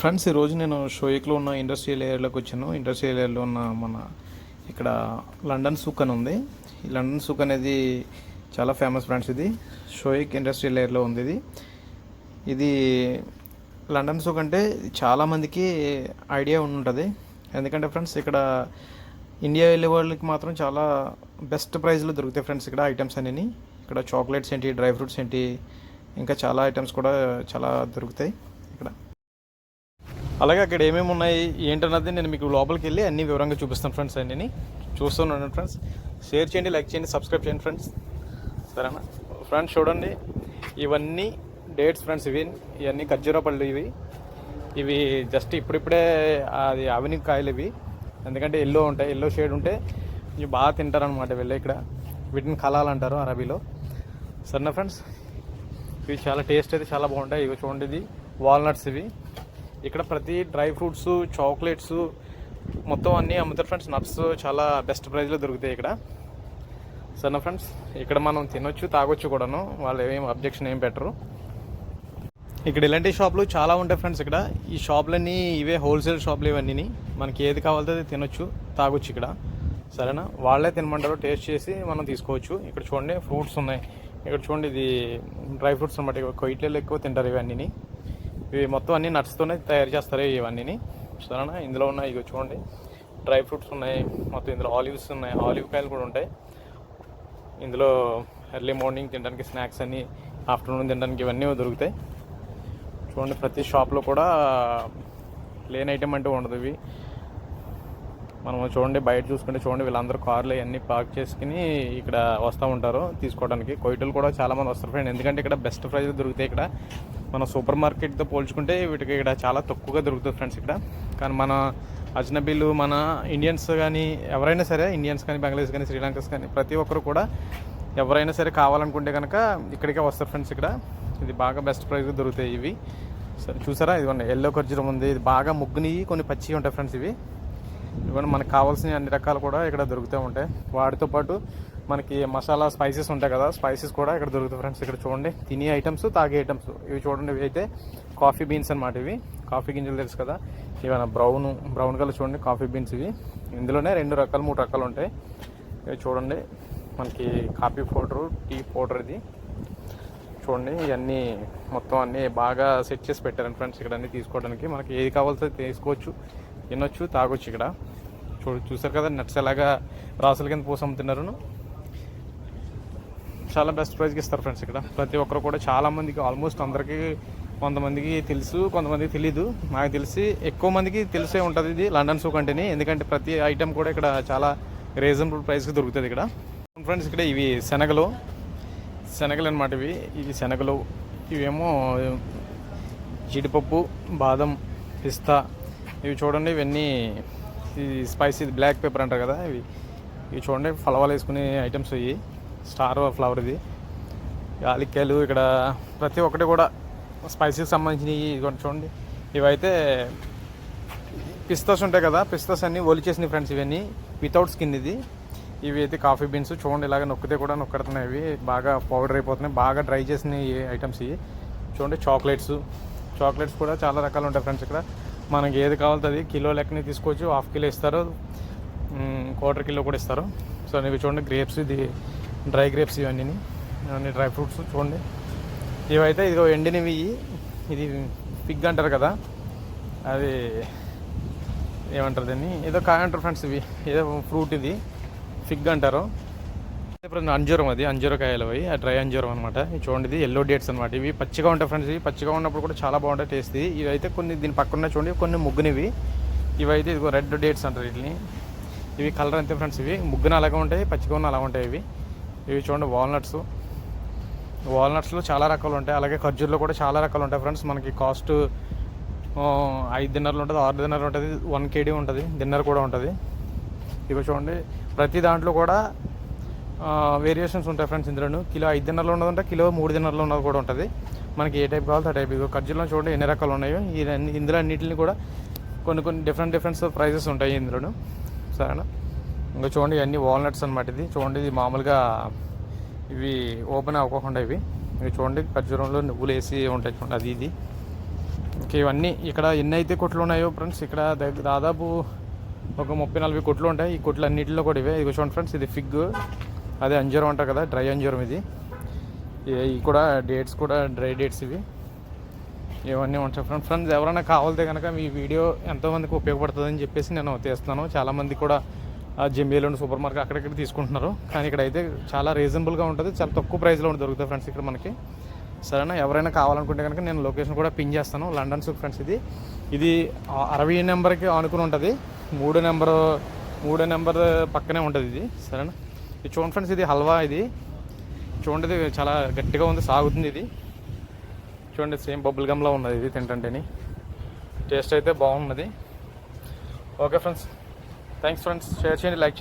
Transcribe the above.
Friends ఈరోజు నేను షోయిక్లో ఉన్న ఇండస్ట్రియల్ ఏరియాలోకి వచ్చాను. ఇండస్ట్రియల్ ఏరియాలో ఉన్న మన ఇక్కడ లండన్ సూక్ అని ఉంది. ఈ లండన్ సూక్ అనేది చాలా ఫేమస్ ఫ్రెండ్స్ ఇది. షోయిక్ ఇండస్ట్రియల్ ఏరియాలో ఉంది ఇది. ఇది లండన్ సూక్ అంటే చాలామందికి ఐడియా ఉంటుంది. ఎందుకంటే ఫ్రెండ్స్ ఇక్కడ ఇండియా వెళ్ళే వాళ్ళకి మాత్రం చాలా బెస్ట్ ప్రైస్లో దొరుకుతాయి ఫ్రెండ్స్ ఇక్కడ ఐటమ్స్ అన్నీ ఇక్కడ చాక్లెట్స్ ఏంటి డ్రై ఫ్రూట్స్ ఏంటి ఇంకా చాలా ఐటమ్స్ కూడా చాలా దొరుకుతాయి. అలాగే అక్కడ ఏమేమి ఉన్నాయి ఏంటన్నది నేను మీకు లోపలికి వెళ్ళి అన్ని వివరంగా చూపిస్తాను ఫ్రెండ్స్ అన్నీ చూస్తున్నాను ఫ్రెండ్స్ షేర్ చేయండి లైక్ చేయండి సబ్స్క్రైబ్ చేయండి ఫ్రెండ్స్ సరేనా? ఫ్రెండ్స్ చూడండి. ఇవన్నీ డేట్స్ ఫ్రెండ్స్ ఇవి ఇవన్నీ ఖర్జూరపళ్ళు ఇవి. ఇవి జస్ట్ ఇప్పుడిప్పుడే అది అవిని కాయలు ఇవి. ఎందుకంటే ఎల్లో ఉంటాయి ఎల్లో షేడ్ ఉంటే ఇవి బాగా తింటారనమాట వెళ్ళి ఇక్కడ. వీటిని కలాలంటారు అరబీలో. సరేనా ఫ్రెండ్స్ ఇవి చాలా టేస్ట్ అయితే చాలా బాగుంటాయి. ఇవి చూడండి ఇది. వాల్నట్స్ ఇవి. ఇక్కడ ప్రతి డ్రై ఫ్రూట్స్ చాక్లెట్స్ మొత్తం అన్నీ అమ్ముతారు ఫ్రెండ్స్. నట్స్ చాలా బెస్ట్ ప్రైస్లో దొరుకుతాయి ఇక్కడ. సరేనా ఫ్రెండ్స్ ఇక్కడ మనం తినొచ్చు తాగొచ్చు కూడాను. వాళ్ళు ఏం అబ్జెక్షన్ ఏం పెట్టరు. ఇక్కడ ఇలాంటి షాపులు చాలా ఉంటాయి ఫ్రెండ్స్ ఇక్కడ. ఈ షాపులన్నీ ఇవే హోల్సేల్ షాపులు ఇవన్నీ మనకి ఏది కావాలో అది తినొచ్చు తాగొచ్చు ఇక్కడ. సరేనా? వాళ్ళే తినమంటారు టేస్ట్ చేసి మనం తీసుకోవచ్చు. ఇక్కడ చూడండి ఫ్రూట్స్ ఉన్నాయి. ఇక్కడ చూడండి ఇది డ్రై ఫ్రూట్స్ అనమాట కొయిట్లలో ఎక్కువ తింటారు ఇవన్నీ ఇవి మొత్తం అన్ని నట్స్తోనే తయారు చేస్తారు ఇవన్నీ సరేనా? ఇందులో ఉన్నాయి ఇవి చూడండి. డ్రై ఫ్రూట్స్ ఉన్నాయి మొత్తం ఇందులో ఆలివ్స్ ఉన్నాయి. ఆలివ్ కాయలు కూడా ఉంటాయి. ఇందులో ఎర్లీ మార్నింగ్ తినడానికి స్నాక్స్ అన్ని ఆఫ్టర్నూన్ తినడానికి ఇవన్నీ దొరుకుతాయి. చూడండి ప్రతి షాప్లో కూడా లేని ఐటెం అంటూ ఉండదు ఇవి. మనం చూడండి బయట చూసుకుంటే చూడండి వీళ్ళందరూ కార్లు ఇవన్నీ పార్క్ చేసుకుని ఇక్కడ వస్తూ ఉంటారు తీసుకోవడానికి. కొయిటలు కూడా చాలా మంది వస్తారు ఫ్రెండ్ ఎందుకంటే ఇక్కడ బెస్ట్ ప్రైస్ దొరుకుతాయి ఇక్కడ. మన సూపర్ మార్కెట్తో పోల్చుకుంటే వీటికి ఇక్కడ చాలా తక్కువగా దొరుకుతుంది ఫ్రెండ్స్ ఇక్కడ. కానీ మన అజ్నబీలు మన ఇండియన్స్ కానీ ఎవరైనా సరే ఇండియన్స్ కానీ బంగ్లాదేశ్ కానీ శ్రీలంకస్ కానీ ప్రతి ఒక్కరు కూడా ఎవరైనా సరే కావాలనుకుంటే కనుక ఇక్కడికే వస్తారు ఫ్రెండ్స్ ఇక్కడ. ఇది బాగా బెస్ట్ ప్రైస్గా దొరుకుతాయి ఇవి. సరే చూసారా? ఇదిగోండి ఎల్లో ఖర్జూరం ఉంది. ఇది బాగా ముగ్గుని కొన్ని పచ్చి ఉంటాయి ఫ్రెండ్స్ ఇవి. ఇవన్నీ మనకు కావాల్సిన అన్ని రకాలు కూడా ఇక్కడ దొరుకుతూ ఉంటాయి. వాటితో పాటు మనకి మసాలా స్పైసెస్ ఉంటాయి కదా స్పైసెస్ కూడా ఇక్కడ దొరుకుతాయి ఫ్రెండ్స్ ఇక్కడ చూడండి తినే ఐటమ్స్ తాగే ఐటమ్స్ ఇవి చూడండి ఇవి అయితే కాఫీ బీన్స్ అనమాట ఇవి. కాఫీ గింజలు తెలుసు కదా? ఇవన్న బ్రౌన్ బ్రౌన్ కలర్ చూడండి కాఫీ బీన్స్ ఇవి. ఇందులోనే రెండు రకాలు మూడు రకాలు ఉంటాయి. ఇవి చూడండి మనకి కాఫీ పౌడరు టీ పౌడర్ ఇది. చూడండి ఇవన్నీ మొత్తం అన్నీ బాగా సెట్ చేసి పెట్టారండి ఫ్రెండ్స్ ఇక్కడ అన్నీ తీసుకోవడానికి మనకి ఏది కావాల్సో తీసుకోవచ్చు తినొచ్చు తాగొచ్చు ఇక్కడ. చూ చూసారు కదా నట్స్ ఎలాగా రాసుల కింద పోసి అమ్ముతున్నారు చాలా బెస్ట్ ప్రైస్కి ఇస్తారు ఫ్రెండ్స్ ఇక్కడ. ప్రతి ఒక్కరు కూడా చాలామందికి ఆల్మోస్ట్ అందరికీ కొంతమందికి తెలుసు కొంతమందికి తెలీదు. నాకు తెలిసి ఎక్కువ మందికి తెలిసే ఉంటుంది ఇది లండన్ సూక్ అంటేనే ఎందుకంటే ప్రతి ఐటెం కూడా ఇక్కడ చాలా రీజనబుల్ ప్రైస్కి దొరుకుతుంది ఇక్కడ. ఫ్రెండ్స్ ఇక్కడ ఇవి శనగలు. శనగలు అనమాట ఇవి. ఇవి శనగలు. ఇవేమో జీడిపప్పు బాదం పిస్తా. ఇవి చూడండి ఇవన్నీ ఈ స్పైసీ బ్లాక్ పేపర్ అంటారు కదా ఇవి. ఇవి చూడండి ఫలవాలు వేసుకునే ఐటమ్స్ ఇవి. స్టార్ ఫ్లవర్ ఇది. యాలిక్కాయలు ఇక్కడ ప్రతి ఒక్కటి కూడా స్పైసీకి సంబంధించినవి ఇదిగోండి చూడండి. ఇవైతే పిస్తాస్ ఉంటాయి కదా పిస్తాస్ అన్నీ ఒలిచేసినాయి ఫ్రెండ్స్ ఇవన్నీ వితౌట్ స్కిన్ ఇది. ఇవి అయితే కాఫీ బీన్స్ చూడండి ఇలాగ నొక్కితే కూడా నొక్కడుతున్నాయి ఇవి బాగా పౌడర్ అయిపోతున్నాయి బాగా డ్రై చేసిన ఐటమ్స్ ఇవి. చూడండి చాక్లెట్స్ చాక్లెట్స్ కూడా చాలా రకాలు ఉంటాయి ఫ్రెండ్స్ ఇక్కడ. మనకి ఏది కావాలో అది కిలో లెక్కనే తీసుకోవచ్చు హాఫ్ కిలో ఇస్తారు. క్వార్టర్ కిలో కూడా ఇస్తారు. సో ఇవి చూడండి గ్రేప్స్ ఇది. డ్రై గ్రేప్స్ ఇవన్నీ. ఇవన్నీ డ్రై ఫ్రూట్స్ చూడండి. ఇవైతే ఇదిగో ఎండినవి. ఇది పిగ్ అంటారు కదా. అది ఏమంటారు దీన్ని? ఏదో కాయ అంటారు ఫ్రెండ్స్ ఇవి. ఏదో ఫ్రూట్ ఇది. ఫిగ్ అంటారు. ఇప్పుడు అంజూరం అది. అంజూరకాయలు అవి. ఆ డ్రై అంజూరం అనమాట చూడండి ఇది ఎల్లో డేట్స్ అనమాట ఇవి పచ్చిగా ఉంటాయి ఫ్రెండ్స్ ఇవి. పచ్చిగా ఉన్నప్పుడు కూడా చాలా బాగుంటాయి టేస్ట్ ఇవి అయితే కొన్ని దీని పక్కన చూడండి కొన్ని ముగ్గునివి. ఇవైతే ఇదిగో రెడ్ డేట్స్ అంటారు వీటిని. ఇవి కలర్ అంతే ఫ్రెండ్స్ ఇవి. ముగ్గున అలాగే ఉంటాయి పచ్చిగా ఉన్న అలా ఉంటాయి ఇవి. ఇవి చూడండి వాల్నట్స్ వాల్నట్స్లో చాలా రకాలు ఉంటాయి. అలాగే ఖర్జూర్లో కూడా చాలా రకాలు ఉంటాయి ఫ్రెండ్స్ మనకి కాస్ట్ ఐదు దిన్నర్లు ఉంటుంది ఆరు దిన్నర్లు ఉంటుంది వన్ కేడీ ఉంటుంది డిన్నర్ కూడా ఉంటుంది. ఇవి చూడండి ప్రతి దాంట్లో కూడా వేరియేషన్స్ ఉంటాయి ఫ్రెండ్స్ ఇందులో కిలో ఐదు దిన్నర్లు ఉన్నది ఉంటే కిలో మూడు దిన్నర్లో ఉన్నది కూడా ఉంటుంది. మనకి ఏ టైప్ కావాలో ఆ టైప్ ఇగో ఖర్జూర్లో చూడండి ఎన్ని రకాలు ఉన్నాయో. ఇందులో అన్నింటిని కూడా కొన్ని కొన్ని డిఫరెంట్ డిఫరెంట్ ప్రైజెస్ ఉంటాయి ఇందులోను. సరేనా? ఇంకా చూడండి ఇవన్నీ వాల్నట్స్ అనమాట ఇది. చూడండి ఇది మామూలుగా ఇవి ఓపెన్ అవ్వకుండా ఇవి. ఇవి చూడండి ఖర్జూరంలో నువ్వులు వేసి ఉంటాయి చూడండి అది ఇది. ఇంకా ఇవన్నీ ఇక్కడ ఎన్ని అయితే కొట్లు ఉన్నాయో ఫ్రెండ్స్ ఇక్కడ దాదాపు ఒక ముప్పై నలభై కొట్లు ఉంటాయి. ఈ కొట్లు అన్నింటిలో కూడా ఇవే. ఇది చూడండి ఫ్రెండ్స్ ఇది ఫిగ్ అదే అంజూరం అంటారు కదా డ్రై అంజూరం ఇది. ఇవి కూడా డేట్స్ కూడా డ్రై డేట్స్ ఇవి. ఇవన్నీ ఉంటాయి ఫ్రెండ్స్ ఫ్రెండ్స్ ఎవరైనా కావాలితే కనుక మీ వీడియో ఎంతోమందికి ఉపయోగపడుతుందని చెప్పేసి నేను తీస్తున్నాను. చాలామంది కూడా ఆ సూపర్ మార్కెట్ అక్కడక్కడ తీసుకుంటున్నారు. కానీ ఇక్కడ అయితే చాలా రీజనబుల్గా ఉంటుంది. చాలా తక్కువ ప్రైస్లో దొరుకుతుంది ఫ్రెండ్స్ ఇక్కడ మనకి. సరేనా? ఎవరైనా కావాలనుకుంటే కనుక నేను లొకేషన్ కూడా పిన్ చేస్తాను. లండన్ సూప్ ఫ్రెండ్స్ ఇది. ఇది అరవై నెంబర్కి ఆనుకుని ఉంటుంది. మూడో నెంబర్ మూడో నెంబర్ పక్కనే ఉంటుంది ఇది. సరేనా? ఇది చూడండి ఫ్రెండ్స్ ఇది హల్వా ఇది. చూడండి ఇది చాలా గట్టిగా ఉంది సాగుతుంది ఇది. చూడండి సేమ్ బబుల్ గమ్లా ఉన్నది ఇది తింటుంటేని. టేస్ట్ అయితే బాగున్నది. Okay friends thanks friends share చేయండి లైక్ చేయండి